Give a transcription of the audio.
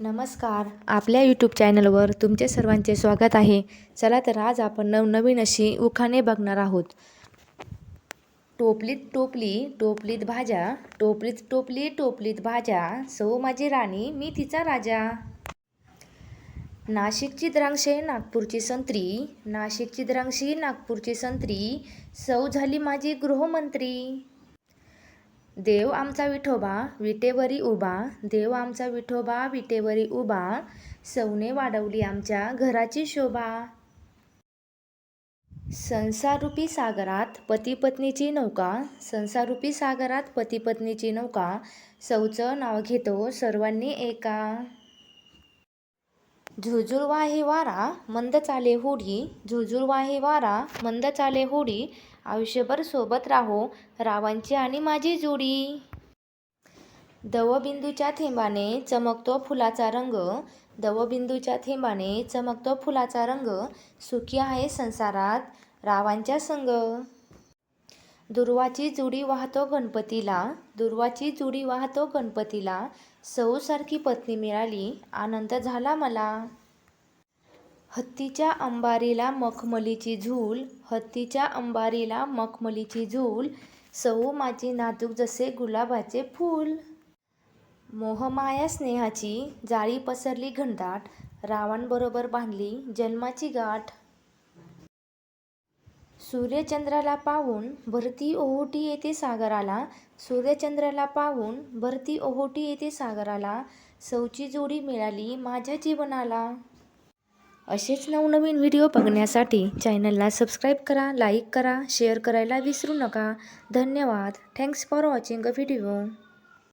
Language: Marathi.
नमस्कार. आपल्या यूट्यूब चॅनलवर तुमचे सर्वांचे स्वागत आहे. चला तर आज आपण नवनवीन अशी उखाणे बघणार आहोत. टोपलीत टोपली टोपलीत भाज्या टोपलीत टोपली टोपलीत भाज्या. सौ माझी राणी मी तिचा राजा. नाशिकची द्राक्षे नागपूरची संत्री. नाशिकची द्राक्षी नागपूरची संत्री. सौ झाली माझी गृहमंत्री. देव आमचा विठोबा विटेवरी उभा. देव आमचा विठोबा विटेवरी उभा. सवने वाढवली आमच्या घराची शोभा. संसारूपी सागरात पती पत्नीची नौका. संसारूपी सागरात पती पत्नीची नौका. सौचं नाव घेतो सर्वांनी एका. झुळझुळ वाहे वारा मंद चाले होडी झुळझुळ वाहे वारा मंद चाले होडी आयुष्यभर सोबत राहो रावांची आणि माझी जोडी. दवबिंदूच्या थेंबाने चमकतो फुलाचा रंग. दवबिंदूच्या थेंबाने चमकतो फुलाचा रंग. सुखी आहे संसारात रावांच्या संग. दुर्वाची जुडी वाहतो गणपतीला दुर्वाची जुडी वाहतो गणपतीला सऊसारखी पत्नी मिळाली आनंद झाला मला. हत्तीच्या अंबारीला मखमलीची झूल हत्तीच्या अंबारीला मखमलीची झूल सऊ माझी नाजूक जसे गुलाबाचे फूल. मोहमाया स्नेहाची जाळी पसरली घनदाट रावणबरोबर बांधली जन्माची गाठ. सूर्यचंद्राला पाहून भरती ओहोटी येते सागराला सूर्यचंद्राला पाहून भरती ओहोटी येते सागराला सौची जोडी मिळाली माझ्या जीवनाला. असेच नवनवीन व्हिडिओ बघण्यासाठी चॅनलला सबस्क्राईब करा लाईक करा शेअर करायला विसरू नका. धन्यवाद. Thanks for watching a video.